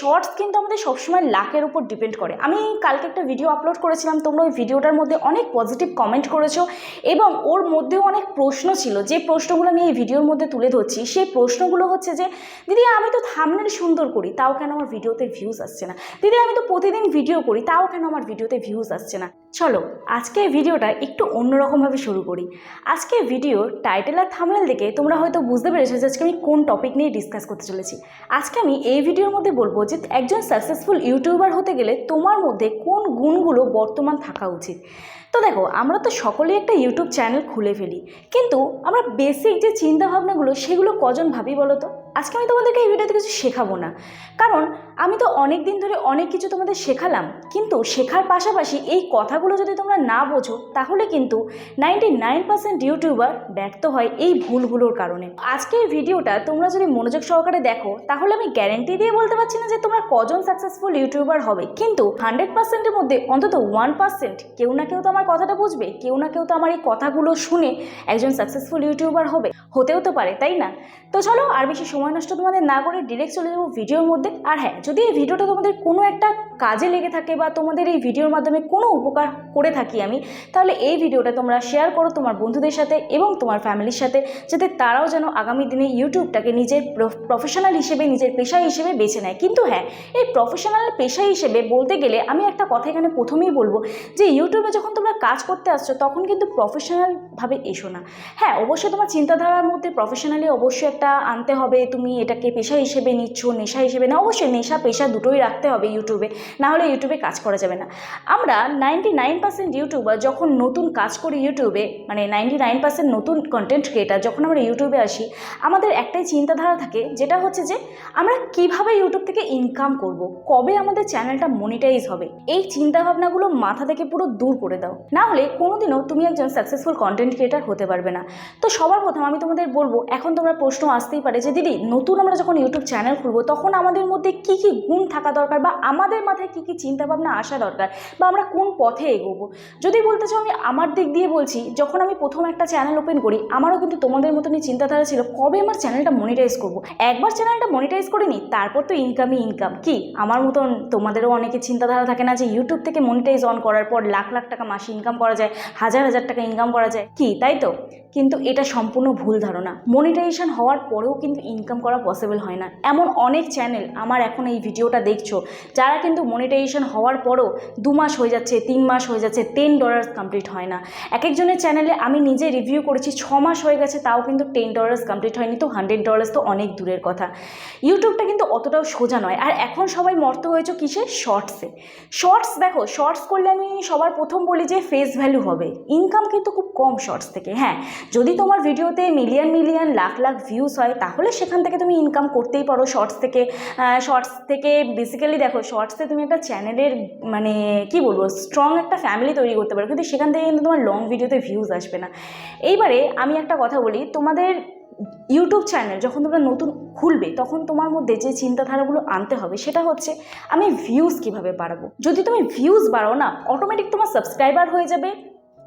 Shorts কিন্তু আমাদের সবসময় লাকের উপর ডিপেন্ড করে। আমি কালকে একটা ভিডিও আপলোড করেছিলাম, তোমরা ওই ভিডিওটার মধ্যে অনেক পজিটিভ কমেন্ট করেছ এবং ওর মধ্যেও অনেক প্রশ্ন ছিল। যে প্রশ্নগুলো আমি এই ভিডিওর মধ্যে তুলে ধরছি, সেই প্রশ্নগুলো হচ্ছে যে, দিদি, আমি তো থামনেল সুন্দর করি, তাও কেন আমার ভিডিওতে ভিউজ আসছে না? দিদি, আমি তো প্রতিদিন ভিডিও করি, তাও কেন আমার ভিডিওতে ভিউজ আসছে না? চলো, আজকে ভিডিওটা একটু অন্যরকমভাবে শুরু করি। আজকে ভিডিও টাইটেল আর থামনেল দেখে তোমরা হয়তো বুঝতে পেরেছ যে আজকে আমি কোন টপিক নিয়ে ডিসকাস করতে চলেছি। আজকে আমি এই ভিডিওর মধ্যে বলব যে একজন সাকসেসফুল ইউটিউবার হতে গেলে তোমার মধ্যে কোন গুণগুলো বর্তমান থাকা উচিত? তো দেখো, আমরা তো সকলেই একটা ইউটিউব চ্যানেল খুলে ফেলি, কিন্তু আমরা বেসিক যে চিন্তাভাবনাগুলো সেগুলো কজন ভাবি বলো তো আজকে আমি তোমাদেরকে এই ভিডিওতে কিছু শেখাবো না। কারণ আমি তো অনেক দিন ধরে অনেক কিছু তোমাদের শেখালাম, কিন্তু শেখার পাশাপাশি এই কথাগুলো যদি তোমরা না বোঝো, তাহলে কিন্তু নাইনটি নাইন পার্সেন্ট ইউটিউবার ব্যর্থ হয় এই ভুলগুলোর কারণে। আজকে এই ভিডিওটা তোমরা যদি মনোযোগ সহকারে দেখো, তাহলে আমি গ্যারেন্টি দিয়ে বলতে পারছি না যে তোমরা কজন সাকসেসফুল ইউটিউবার হবে, কিন্তু হান্ড্রেড পার্সেন্টের মধ্যে অন্তত ওয়ান পার্সেন্ট কেউ না কেউ তো আমার কথাটা বুঝবে, কেউ না কেউ তো আমার এই কথাগুলো শুনে একজন সাকসেসফুল ইউটিউবার হবে, হতেও তো পারে, তাই না? তো চলো আর বেশি সময় নষ্ট তোমাদের না করে ডিরেক্ট চলে যাব ভিডিওর মধ্যে। আর হ্যাঁ যদি এই ভিডিওটা তোমাদের কোনো একটা কাজে লেগে থাকে বা তোমাদের এই ভিডিওর মাধ্যমে কোনো উপকার করে থাকি আমি, তাহলে এই ভিডিওটা তোমরা শেয়ার করো তোমার বন্ধুদের সাথে এবং তোমার ফ্যামিলির সাথে, যাতে তারাও যেন আগামী দিনে ইউটিউবটাকে নিজের প্রফেশনাল হিসেবে, নিজের পেশা হিসেবে বেছে নেয়। কিন্তু হ্যাঁ এই প্রফেশনাল পেশা হিসেবে বলতে গেলে আমি একটা কথা এখানে প্রথমেই বলব যে ইউটিউবে যখন তোমরা কাজ করতে আসছো, তখন কিন্তু প্রফেশনালভাবে এসো না। হ্যাঁ অবশ্যই তোমার চিন্তাধারার মধ্যে প্রফেশনালি অবশ্যই একটা আনতে হবে তুমি এটাকে পেশা হিসেবে নিচ্ছ, নেশা হিসেবে না, অবশ্যই নেশা, পেশা দুটোই রাখতে হবে ইউটিউবে না হলে ইউটিউবে কাজ করা যাবে না। আমরা নাইনটি নাইন পার্সেন্ট ইউটিউবার যখন নতুন কাজ করি ইউটিউবে মানে নাইনটি নাইন পার্সেন্ট নতুন কন্টেন্ট ক্রিয়েটার যখন আমরা ইউটিউবে আসি, আমাদের একটাই চিন্তাধারা থাকে, যেটা হচ্ছে যে আমরা কীভাবে ইউটিউব থেকে ইনকাম করব, কবে আমাদের চ্যানেলটা মনিটাইজ হবে, এই চিন্তাভাবনাগুলো মাথা থেকে পুরো দূর করে দাও। না হলে কোনোদিনও তুমি একজন সাকসেসফুল কন্টেন্ট ক্রিয়েটার হতে পারবে না। তো সবার প্রথম আমি তোমাদের বলব, এখন তোমরা প্রশ্ন আসতেই পারে যে, দিদি নতুন আমরা যখন ইউটিউব চ্যানেল খুলবো, তখন আমাদের মধ্যে কি কি গুণ থাকা দরকার বা আমাদের মাথায় কি কি চিন্তাভাবনা আসা দরকার বা আমরা কোন পথে এগোবো? যদি বলতে চাও, আমি আমার দিক দিয়ে বলছি, যখন আমি প্রথম একটা চ্যানেল ওপেন করি, আমারও কিন্তু তোমাদের মতনই চিন্তাধারা ছিল, কবে আমার চ্যানেলটা মনিটাইজ করব? একবার চ্যানেলটা মনিটাইজ করে নিই, তারপর তো ইনকামই ইনকাম কি? আমার মতন তোমাদেরও অনেকে চিন্তাধারা থাকে না যে ইউটিউব থেকে মনিটাইজ অন করার পর লাখ লাখ টাকা মাসে ইনকাম করা যায়, হাজার হাজার টাকা ইনকাম করা যায়। কি? তাই তো? কিন্তু এটা সম্পূর্ণ ভুল ধারণা। মনিটাইজেশন হওয়ার পরেও কিন্তু ইনকাম করা পসিবল হয় না। এমন অনেক চ্যানেল আমার এখন এই ভিডিওটা দেখছ, যারা কিন্তু মনিটাইজেশন হওয়ার পরও দু মাস হয়ে যাচ্ছে, তিন মাস হয়ে যাচ্ছে টেন ডলার্স কমপ্লিট হয় না। এক একজনের চ্যানেলে আমি নিজে রিভিউ করেছি, ছ মাস হয়ে গেছে, তাও কিন্তু টেন ডলার্স কমপ্লিট হয়নি। তো হান্ড্রেড ডলার্স তো অনেক দূরের কথা। ইউটিউবটা কিন্তু অতটাও সোজা নয়। আর এখন সবাই মর্ত হয়েছে কিসে শর্টসে শর্টস দেখো শর্টস করলে আমি সবার প্রথম বলি যে ফেস ভ্যালু হবে। ইনকাম কিন্তু খুব কম শর্টস থেকে। হ্যাঁ যদি তোমার ভিডিওতে million million lakh lakh views হয়, তাহলে সেখান থেকে তুমি ইনকাম করতেই পারো। শর্টস থেকে শর্টস থেকে বেসিক্যালি দেখো শর্টসে তুমি একটা চ্যানেলের মানে কি বলব স্ট্রং একটা ফ্যামিলি তৈরি করতে পারো। কিন্তু সেখান থেকে কিন্তু তোমার লং ভিডিওতে ভিউজ আসবে না। এইবারে আমি একটা কথা বলি, তোমাদের ইউটিউব চ্যানেল যখন তোমরা নতুন খুলবে, তখন তোমার মধ্যে যে চিন্তাধারাগুলো আনতে হবে, সেটা হচ্ছে আমি ভিউজ কীভাবে বাড়াবো? যদি তুমি ভিউজ বাড়াও না অটোমেটিক তোমার সাবস্ক্রাইবার হয়ে যাবে।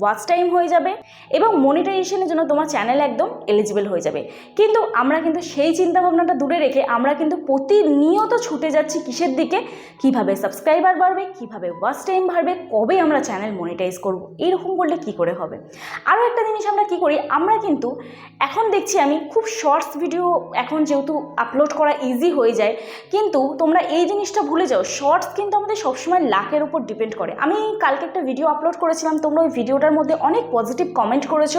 ওয়াচ টাইম হয়ে যাবে এবং মনিটাইজেশনের জন্য তোমার চ্যানেল একদম এলিজিবল হয়ে যাবে। কিন্তু আমরা কিন্তু সেই চিন্তাভাবনাটা দূরে রেখে আমরা কিন্তু প্রতিনিয়ত ছুটে যাচ্ছি কিসের দিকে? কীভাবে সাবস্ক্রাইবার বাড়বে? কীভাবে ওয়াচ টাইম বাড়বে? কবে আমরা চ্যানেল মনিটাইজ করব? এরকম করলে কি করে হবে? আরও একটা জিনিস আমরা কি করি? আমরা কিন্তু এখন দেখছি আমি খুব শর্টস ভিডিও এখন যেহেতু আপলোড করা ইজি হয়ে যায়, কিন্তু তোমরা এই জিনিসটা ভুলে যাও শর্টস কিন্তু আমাদের সবসময় লাকের উপর ডিপেন্ড করে। আমি কালকে একটা ভিডিও আপলোড করেছিলাম, তোমরা ওই ভিডিওটার মধ্যে অনেক পজিটিভ কমেন্ট করেছ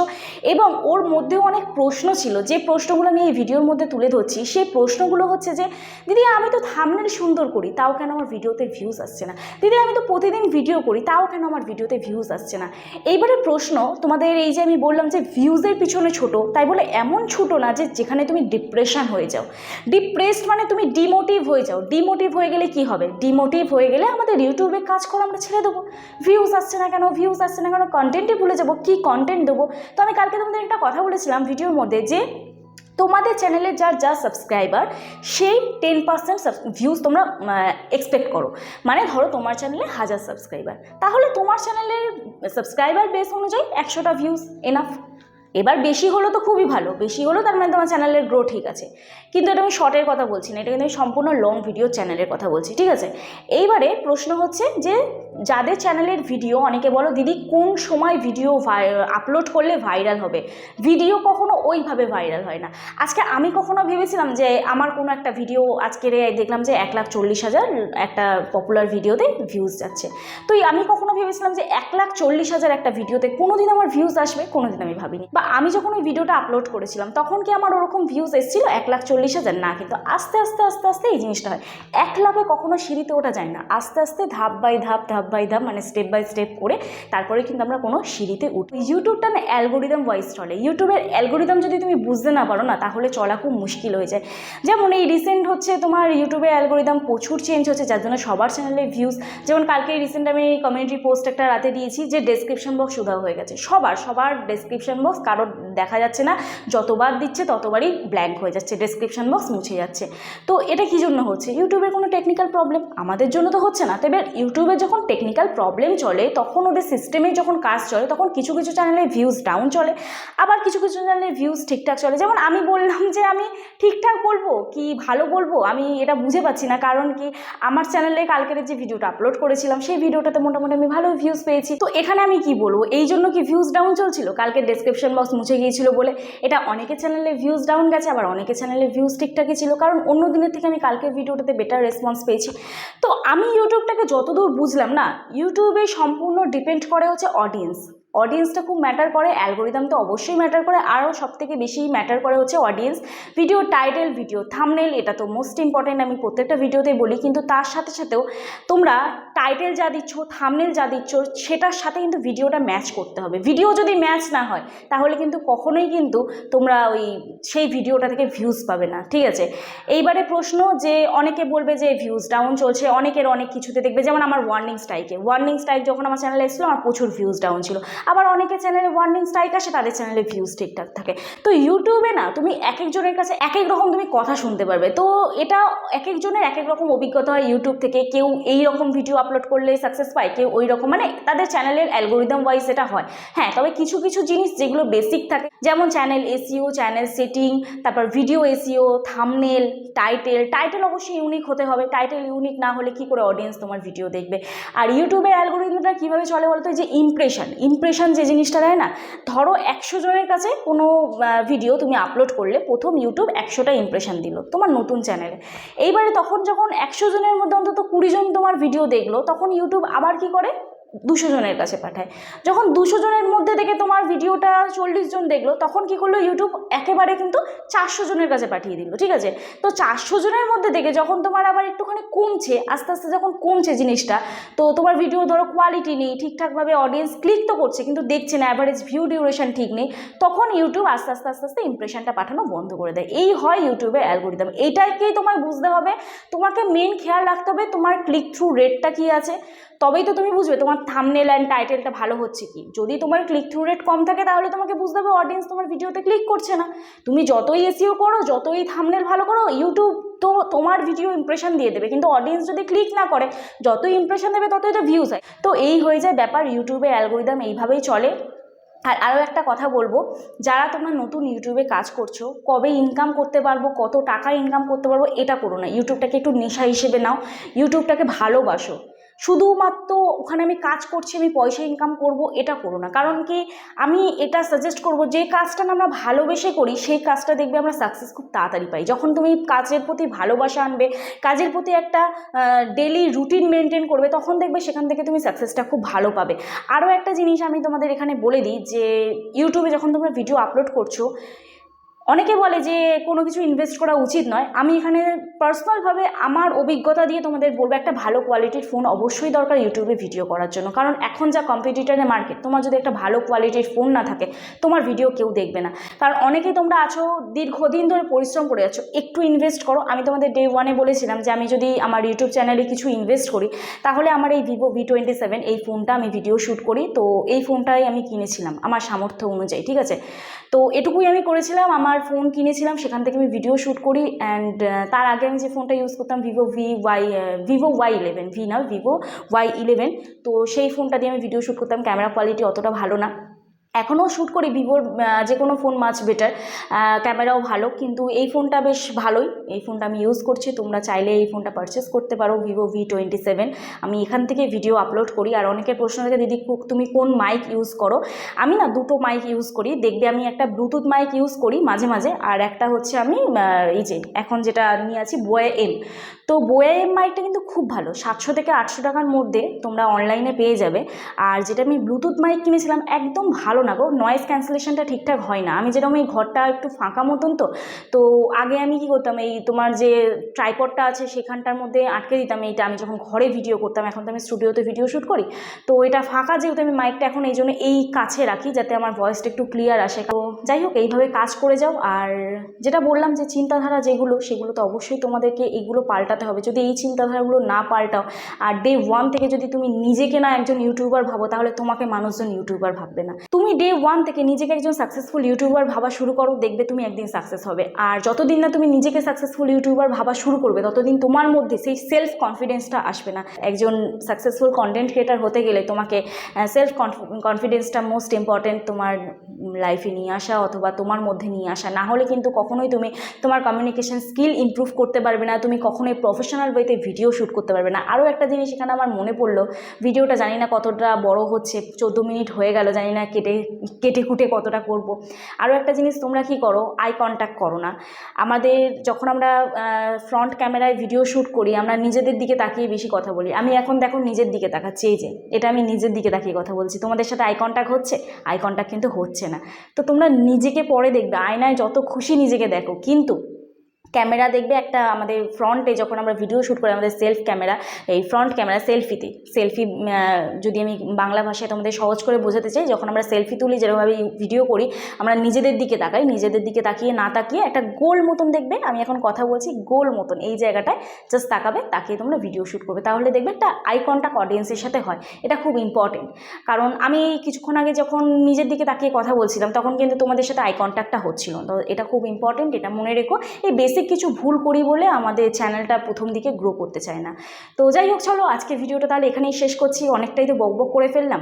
এবং ওর মধ্যেও অনেক প্রশ্ন ছিল। যে প্রশ্নগুলো আমি এই ভিডিওর মধ্যে তুলে ধরছি, সেই প্রশ্নগুলো হচ্ছে যে, দিদি, আমি তো থামনেল সুন্দর করি, তাও কেন আমার ভিডিওতে ভিউজ আসছে না? দিদি, আমি তো প্রতিদিন ভিডিও করি, তাও কেন আমার ভিডিওতে ভিউজ আসছে না? এইবারে প্রশ্ন তোমাদের এই যে আমি বললাম যে ভিউজের পিছনে ছোট তাই বলে এমন ছোট না যে, যেখানে তুমি ডিপ্রেশন হয়ে যাও। ডিপ্রেসড মানে তুমি ডিমোটিভ হয়ে যাও। ডিমোটিভ হয়ে গেলে কি হবে? ডিমোটিভ হয়ে গেলে আমাদের ইউটিউবে কাজ করা আমরা ছেড়ে দেবো। ভিউজ আসছে না কেন? ভিউজ আসছে না কেন? কন্টেন্টই ভুলে যাব, কী কন্টেন্ট দেবো? তো আমি কালকে তোমাদের একটা কথা বলেছিলাম ভিডিওর মধ্যে যে তোমাদের চ্যানেলে যার যা সাবস্ক্রাইবার সেই টেন পার্সেন্ট ভিউজ তোমরা এক্সপেক্ট করো। মানে ধরো তোমার চ্যানেলে হাজার সাবস্ক্রাইবার তাহলে তোমার চ্যানেলের সাবস্ক্রাইবার বেস অনুযায়ী একশোটা ভিউজ এনাফ এবার বেশি হলো তো খুবই ভালো, বেশি হলো তার মানে তোমার চ্যানেলের গ্রো ঠিক আছে। কিন্তু এটা আমি শর্টের কথা বলছি না, এটা কিন্তু আমি সম্পূর্ণ লং ভিডিও চ্যানেলের কথা বলছি, ঠিক আছে? এইবারে প্রশ্ন হচ্ছে যে যাদের চ্যানেলের ভিডিও অনেকে বলো, দিদি, কোন সময় ভিডিও আপলোড করলে ভাইরাল হবে? ভিডিও কখনো ওইভাবে ভাইরাল হয় না। আজকে আমি কখনো ভেবেছিলাম যে আমার কোনো একটা ভিডিও আজকের দেখলাম যে এক লাখ চল্লিশ হাজার একটা পপুলার ভিডিওতে ভিউজ যাচ্ছে। তো আমি কখনো ভেবেছিলাম যে এক লাখ চল্লিশ হাজার একটা ভিডিওতে কোনোদিন আমার ভিউজ আসবে, কোনোদিন আমি ভাবিনি। বা আমি যখন ওই ভিডিওটা আপলোড করেছিলাম, তখন কি আমার ওরকম ভিউজ এসেছিল? এক লাখ চল্লিশ হাজার? না, কিন্তু আস্তে আস্তে আস্তে আস্তে এই জিনিসটা হয়। এক লাভে কখনো সিঁড়িতে ওঠা যায় না। আস্তে আস্তে ধাপ বাই ধাপ ধাপ বাই ধাপ মানে স্টেপ বাই স্টেপ করে তারপরে কিন্তু আমরা কোনো সিঁড়িতে উঠি। ইউটিউবটা না অ্যালগোরিদম ওয়াইজ চলে। ইউটিউবের অ্যালগোরিদম যদি তুমি বুঝতে না পারো না, তাহলে চলা খুব মুশকিল হয়ে যায়। যেমন এই রিসেন্ট হচ্ছে তোমার ইউটিউবের অ্যালগোরিদম প্রচুর চেঞ্জ হচ্ছে, যার জন্য সবার চ্যানেলে ভিউজ যেমন কালকে রিসেন্ট আমি কমিউনিটি পোস্ট একটা রাতে দিয়েছি, যে ডেসক্রিপশন বক্স উধাও হয়ে গেছে। সবার সবার ডেসক্রিপশন বক্স কারোর দেখা যাচ্ছে না, যতবার দিচ্ছে ততবারই ব্ল্যাঙ্ক হয়ে যাচ্ছে ডেসক্রিপশন বক্স মুছে যাচ্ছে। তো এটা কী জন্য হচ্ছে? ইউটিউবের কোনো টেকনিক্যাল প্রবলেম আমাদের জন্য তো হচ্ছে না। তবে ইউটিউবে যখন টেকনিক্যাল প্রবলেম চলে, তখন ওদের সিস্টেমে যখন কাজ চলে, তখন কিছু কিছু চ্যানেলে ভিউজ ডাউন চলে। আবার কিছু কিছু চ্যানেলে ভিউজ ঠিকঠাক চলে। যেমন আমি বললাম যে আমি ঠিকঠাক বলব, কি ভালো বলব, আমি এটা বুঝে পাচ্ছি না। কারণ কি, আমার চ্যানেলে কালকের যে ভিডিওটা আপলোড করেছিলাম, সেই ভিডিওটাতে মোটামুটি আমি ভালো ভিউজ পেয়েছি। তো এখানে আমি কি বলব? এই জন্য কি ভিউজ ডাউন চলছিল? কালকে ডেসক্রিপশন বক্স মুছে গিয়েছিল বলে। এটা অনেকে চ্যানেলে ভিউজ ডাউন গেছে, আবার অনেকে চ্যানেলে ভিউজ ঠিকঠাকই ছিল। কারণ অন্য দিনের থেকে আমি কালকে ভিডিওটাতে বেটার রেসপন্স পেয়েছি। তো আমি ইউটিউবটাকে যতদূর বুঝলাম না ইউটিউবে সম্পূর্ণ ডিপেন্ড করে হচ্ছে অডিয়েন্স অডিয়েন্সটা খুব ম্যাটার করে অ্যালগোরিদম তো অবশ্যই ম্যাটার করে, আরও সবথেকে বেশি ম্যাটার করে হচ্ছে audience video title video thumbnail এটা তো মোস্ট ইম্পর্টেন্ট আমি প্রত্যেকটা ভিডিওতে বলি, কিন্তু তার সাথে সাথেও তোমরা টাইটেল যা দিচ্ছ থামনেল যা দিচ্ছ, সেটার সাথে কিন্তু ভিডিওটা ম্যাচ করতে হবে। ভিডিও যদি ম্যাচ না হয়, তাহলে কিন্তু কখনোই কিন্তু তোমরা ওই সেই ভিডিওটা থেকে ভিউজ পাবে না, ঠিক আছে? এইবারে প্রশ্ন যে অনেকে বলবে যে ভিউজ ডাউন চলছে, অনেকের অনেক কিছুতে দেখবে, যেমন আমার ওয়ার্নিং স্ট্রাইকে ওয়ার্নিং স্ট্রাইক যখন আমার চ্যানেলে এসেছিল, আমার প্রচুর ভিউজ ডাউন ছিল। আবার অনেকে চ্যানেলে ওয়ার্নিং স্ট্রাইক আসে, তাদের চ্যানেলে ভিউজ ঠিকঠাক থাকে। তো ইউটিউবে না, তুমি এক একজনের কাছে এক এক রকম তুমি কথা শুনতে পারবে। তো এটা এক একজনের এক এক রকম অভিজ্ঞতা হয় ইউটিউব থেকে। কেউ এই রকম ভিডিও আপলোড করলে সাকসেস পায়, কেউ ওই রকম মানে তাদের চ্যানেলের অ্যালগোরিদম ওয়াইজ এটা হয়। হ্যাঁ তবে কিছু কিছু জিনিস যেগুলো বেসিক থাকে, যেমন চ্যানেল এসিও চ্যানেল সেটিং তারপর video SEO thumbnail title title অবশ্যই ইউনিক হতে হবে। টাইটেল ইউনিক না হলে কি করে অডিয়েন্স তোমার ভিডিও দেখবে? আর ইউটিউবের অ্যালগোরিদমটা কীভাবে চলে বলতো? যে ইমপ্রেশন ইমপ্রেশন যে জিনিসটা দেয় না, ধরো একশো জনের কাছে কোনো ভিডিও তুমি আপলোড করলে প্রথম ইউটিউব একশোটা ইমপ্রেশন দিল তোমার নতুন চ্যানেলে এইবারে তখন যখন একশো জনের মধ্যে অন্তত কুড়ি জন তোমার ভিডিও দেখল, তখন ইউটিউব আবার কি করে? দুশো জনের কাছে পাঠায়। যখন দুশো জনের মধ্যে থেকে তোমার ভিডিওটা চল্লিশ জন দেখল, তখন কি করল ইউটিউব একেবারে কিন্তু চারশো জনের কাছে পাঠিয়ে দিল, ঠিক আছে? তো চারশো জনের মধ্যে থেকে যখন তোমার আবার একটুখানি কমছে, আস্তে আস্তে যখন কমছে জিনিসটা, তো তোমার ভিডিও ধরো কোয়ালিটি নেই, ঠিকঠাকভাবে অডিয়েন্স ক্লিক তো করছে, কিন্তু দেখছে না অ্যাভারেজ ভিউ ডিউরেশন ঠিক নেই, তখন ইউটিউব আস্তে আস্তে আস্তে আস্তে ইমপ্রেশনটা পাঠানো বন্ধ করে দেয়। এই হয় ইউটিউবের অ্যালগোরিদম এইটাকেই তোমায় বুঝতে হবে। তোমাকে মেন খেয়াল রাখতে হবে তোমার ক্লিক থ্রু রেটটা কী আছে। তবেই তো তুমি বুঝবে, তোমার থামনেল অ্যান্ড টাইটেলটা ভালো হচ্ছে কি? যদি তোমার ক্লিক থ্রু রেট কম থাকে, তাহলে তোমাকে বুঝতে হবে অডিয়েন্স তোমার ভিডিওতে ক্লিক করছে না। তুমি যতই এসিও করো, যতই থামনেল ভালো করো ইউটিউব তো তোমার ভিডিও ইমপ্রেশন দিয়ে দেবে। কিন্তু অডিয়েন্স যদি ক্লিক না করে, যতই ইমপ্রেশন দেবে, ততই তো ভিউজ হয়। তো এই হয়ে যায় ব্যাপার ইউটিউবে অ্যালগোরিদম এইভাবেই চলে। আর আরও একটা কথা বলব, যারা তোমরা নতুন ইউটিউবে কাজ করছ, কবে ইনকাম করতে পারব, কত টাকা ইনকাম করতে পারব, এটা করো না। ইউটিউবটাকে একটু নেশা হিসেবে নাও। ইউটিউবটাকে ভালোবাসো। শুধুমাত্র ওখানে আমি কাজ করছি, আমি পয়সা ইনকাম করব, এটা করো না। কারণ কি, আমি এটা সাজেস্ট করব, যে কাজটা আমরা ভালোবেসে করি, সেই কাজটা দেখবে আমরা সাকসেস খুব তাড়াতাড়ি পাই। যখন তুমি কাজের প্রতি ভালোবাসা আনবে, কাজের প্রতি একটা ডেলি রুটিন মেনটেন করবে, তখন দেখবে সেখান থেকে তুমি সাকসেসটা খুব ভালো পাবে। আরও একটা জিনিস আমি তোমাদের এখানে বলে দিই, যে ইউটিউবে যখন তোমরা ভিডিও আপলোড করছ অনেকে বলে যে কোনো কিছু ইনভেস্ট করা উচিত নয়। আমি এখানে পার্সোনালভাবে আমার অভিজ্ঞতা দিয়ে তোমাদের বলব, একটা ভালো কোয়ালিটির ফোন অবশ্যই দরকার ইউটিউবে ভিডিও করার জন্য। কারণ এখন যা কম্পিটিটারের মার্কেট তোমার যদি একটা ভালো কোয়ালিটির ফোন না থাকে, তোমার ভিডিও কেউ দেখবে না। কারণ অনেকেই তোমরা আছো, দীর্ঘদিন ধরে পরিশ্রম করে যাচ্ছ একটু ইনভেস্ট করো। আমি তোমাদের ডে ওয়ানে বলেছিলাম যে আমি যদি আমার ইউটিউব চ্যানেলে কিছু ইনভেস্ট করি, তাহলে আমার এই ভিভো ভি টোয়েন্টি সেভেন এই ফোনটা আমি ভিডিও শ্যুট করি। তো এই ফোনটাই আমি কিনেছিলাম, আমার সামর্থ্য অনুযায়ী, ঠিক আছে? তো এটুকুই আমি করেছিলাম। আমার ফোন কিনেছিলাম, সেখান থেকে আমি ভিডিও শ্যুট করি অ্যান্ড তার আগে আমি যে ফোনটা ইউজ করতাম Vivo V Y Vivo Y eleven V না ভিভো ওয়াই ইলেভেন তো সেই ফোনটা দিয়ে আমি ভিডিও শ্যুট করতাম। ক্যামেরা কোয়ালিটি অতটা ভালো না। এখনও শ্যুট করি ভিভোর যে কোনো ফোন মাছ বেটার ক্যামেরাও ভালো, কিন্তু এই ফোনটা বেশ ভালোই। এই ফোনটা আমি ইউজ করছি, তোমরা চাইলে এই ফোনটা পারচেস করতে পারো ভিভো ভি টোয়েন্টি সেভেন আমি এখান থেকে ভিডিও আপলোড করি, আর অনেকের প্রশ্ন থাকে দিদি তুমি কোন মাইক ইউজ করো? আমি না দুটো মাইক ইউজ করি, দেখবে আমি একটা ব্লুটুথ মাইক ইউজ করি মাঝে মাঝে, আর একটা হচ্ছে আমি এই যে, এখন যেটা নিয়ে আছি বোয়ে এম তো বোয়ে এম মাইকটা কিন্তু খুব ভালো, সাতশো থেকে আটশো টাকার মধ্যে তোমরা অনলাইনে পেয়ে যাবে। আর যেটা আমি ব্লুটুথ মাইক কিনেছিলাম, একদম ভালো না গো নয়েজ ক্যান্সেলেশনটা ঠিকঠাক হয় না। আমি যেরকম এই ঘরটা একটু ফাঁকা মতন তো তো আগে আমি কি করতাম, এই তোমার যে ট্রাইপডটা আছে সেখানটার মধ্যে আটকে দিতাম, এইটা আমি যখন ঘরে ভিডিও করতাম, এখন তো আমি স্টুডিওতে ভিডিও শ্যুট করি, তো এটা ফাঁকা যেহেতু আমি মাইকটা এখন এই জন্য এই কাছে রাখি, যাতে আমার ভয়েসটা একটু ক্লিয়ার আসে। তো যাই হোক, এইভাবে কাজ করে যাও, আর যেটা বললাম যে চিন্তাধারা যেগুলো, সেগুলো তো অবশ্যই তোমাদেরকে এইগুলো পাল্টাতে হবে। যদি এই চিন্তাধারাগুলো না পাল্টাও, আর ডে ওয়ান থেকে যদি তুমি নিজেকে না একজন ইউটিউবার ভাবো, তাহলে তোমাকে মানুষজন ইউটিউবার ভাববে না। তুমি ডে ওয়ান থেকে নিজেকে একজন সাকসেসফুল ইউটিউবার ভাবা শুরু করো, দেখবে তুমি একদিন সাকসেস হবে। আর যতদিন না তুমি নিজেকে সাকসেসফুল ইউটিউবার ভাবা শুরু করবে, ততদিন তোমার মধ্যে সেই সেলফ কনফিডেন্সটা আসবে না। একজন সাকসেসফুল কন্টেন্ট ক্রিয়েটার হতে গেলে তোমাকে সেলফ কনফিডেন্সটা মোস্ট ইম্পর্টেন্ট তোমার লাইফে নিয়ে আসা অথবা তোমার মধ্যে নিয়ে আসা। না হলে কিন্তু কখনোই তুমি তোমার কমিউনিকেশন স্কিল ইমপ্রুভ করতে পারবে না, তুমি কখনোই প্রফেশনাল ওয়েতে ভিডিও শ্যুট করতে পারবে না। আরও একটা জিনিস এখানে আমার মনে পড়ল ভিডিওটা জানি না কতটা বড় হচ্ছে, চোদ্দ মিনিট হয়ে গেল, জানি না কেটে কেটে কুটে কতটা করব। আরও একটা জিনিস তোমরা কি করো আই কন্ট্যাক্ট করো না। আমাদের যখন আমরা ফ্রন্ট ক্যামেরায় ভিডিও শ্যুট করি, আমরা নিজেদের দিকে তাকিয়ে বেশি কথা বলি। আমি এখন দেখো নিজের দিকে তাকাচ্ছি, এই যে, এটা আমি নিজের দিকে তাকিয়ে কথা বলছি। তোমাদের সাথে আই কন্ট্যাক্ট হচ্ছে? আই কন্ট্যাক্ট কিন্তু হচ্ছে না। তো তোমরা নিজেকে পরে দেখবে, আয়নায় যত খুশি নিজেকে দেখো। কিন্তু ক্যামেরা দেখবে একটা আমাদের ফ্রন্টে যখন আমরা ভিডিও শ্যুট করি, আমাদের সেলফ ক্যামেরা এই ফ্রন্ট ক্যামেরা সেলফিতে সেলফি যদি আমি বাংলা ভাষায় তোমাদের সহজ করে বোঝাতে চাই, যখন আমরা সেলফি তুলি যেরকমভাবে ভিডিও করি, আমরা নিজেদের দিকে তাকাই, নিজেদের দিকে তাকিয়ে না তাকিয়ে একটা গোল মতন দেখবে। আমি এখন কথা বলছি গোল মতন, এই জায়গাটায় জাস্ট তাকাবে, তাকিয়ে তোমরা ভিডিও শ্যুট করবে। তাহলে দেখবে একটা আই কন্ট্যাক্ট অডিয়েন্সের সাথে হয়। এটা খুব ইম্পর্টেন্ট কারণ আমি কিছুক্ষণ আগে যখন নিজের দিকে তাকিয়ে কথা বলছিলাম, তখন কিন্তু তোমাদের সাথে আই কন্ট্যাক্টটা হচ্ছিল তো এটা খুব ইম্পর্টেন্ট এটা মনে রেখো। এই বেসিক কিছু ভুল করি বলে আমাদের চ্যানেলটা প্রথম দিকে গ্রো করতে চায় না। তো যাই হোক, চলো আজকে ভিডিওটা তাহলে এখানেই শেষ করছি। অনেকটাই তো বকবক করে ফেললাম।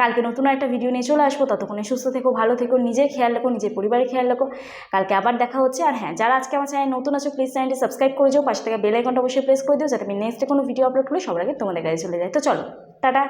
কালকে নতুন একটা ভিডিও নিয়ে চলে আসব। ততক্ষণে সুস্থ থেকো, ভালো থেকো, নিজের খেয়াল রাখো, নিজের পরিবারের খেয়াল রাখো। কালকে আবার দেখা হচ্ছে। আর হ্যাঁ যারা আজকে আমার চ্যানেল নতুন আছো প্লিজ চ্যানেলটি সাবস্ক্রাইব করে যাও পাশে থেকে বেল আইকনটা অবশ্যই প্রেস করে দিও, যাতে আমি নেক্সটে কোনো ভিডিও আপলোড করলে সবার আগে তোমাদের কাছে চলে যায় তো চলো, টাটা।